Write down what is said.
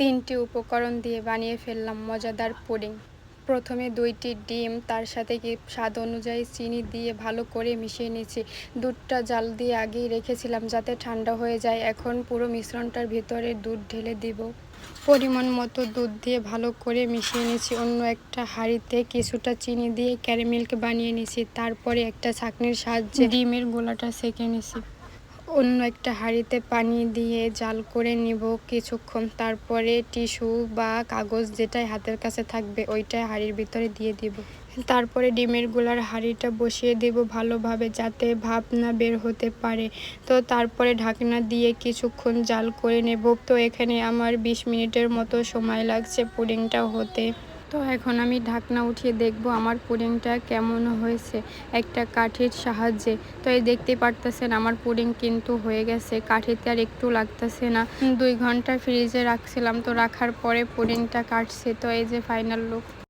তিনটি উপকরণ দিয়ে বানিয়ে ফেললাম মজাদার পুডিং। প্রথমে দুইটি ডিম, তার সাথে কি স্বাদ অনুযায়ী চিনি দিয়ে ভালো করে মিশিয়ে নিয়েছি। দুধটা জাল দিয়ে আগেই রেখেছিলাম যাতে ঠান্ডা হয়ে যায়। এখন পুরো মিশ্রণটার ভিতরে দুধ ঢেলে দিব। পরিমাণ মতো দুধ দিয়ে ভালো করে মিশিয়ে নিয়েছি। অন্য একটা হাঁড়িতে কিছুটা চিনি দিয়ে ক্যারামেলকে বানিয়ে নিয়েছি। তারপরে একটা ছাঁকনির সাহায্যে ডিমের গোলাটা সেঁকে নিয়েছি। অন্য একটা হাঁড়িতে পানি দিয়ে জাল করে নিব কিছুক্ষণ। তারপরে টিস্যু বা কাগজ যেটাই হাতের কাছে থাকবে ওইটাই হাঁড়ির ভিতরে দিয়ে দিব। তারপরে ডিমের গোলার হাঁড়িটা বসিয়ে দেব ভালোভাবে যাতে ভাপ না বের হতে পারে। তো তারপরে ঢাকনা দিয়ে কিছুক্ষণ জাল করে নেব। তো এখানে আমার ২০ মিনিটের মতো সময় লাগছে পুডিংটা হতে। তো এখন আমি ঢাকনা উঠিয়ে দেখব আমার পুডিংটা কেমন হয়েছে একটা কাঠের সাহায্যে। তো এই দেখতে পারতেছেন আমার পুডিং কিন্তু হয়ে গেছে, কাঠিতে আর একটু লাগতেছে না। দুই ঘণ্টা ফ্রিজে রাখছিলাম, তো রাখার পরে পুডিংটা কাটছে, তো এই যে ফাইনাল লুক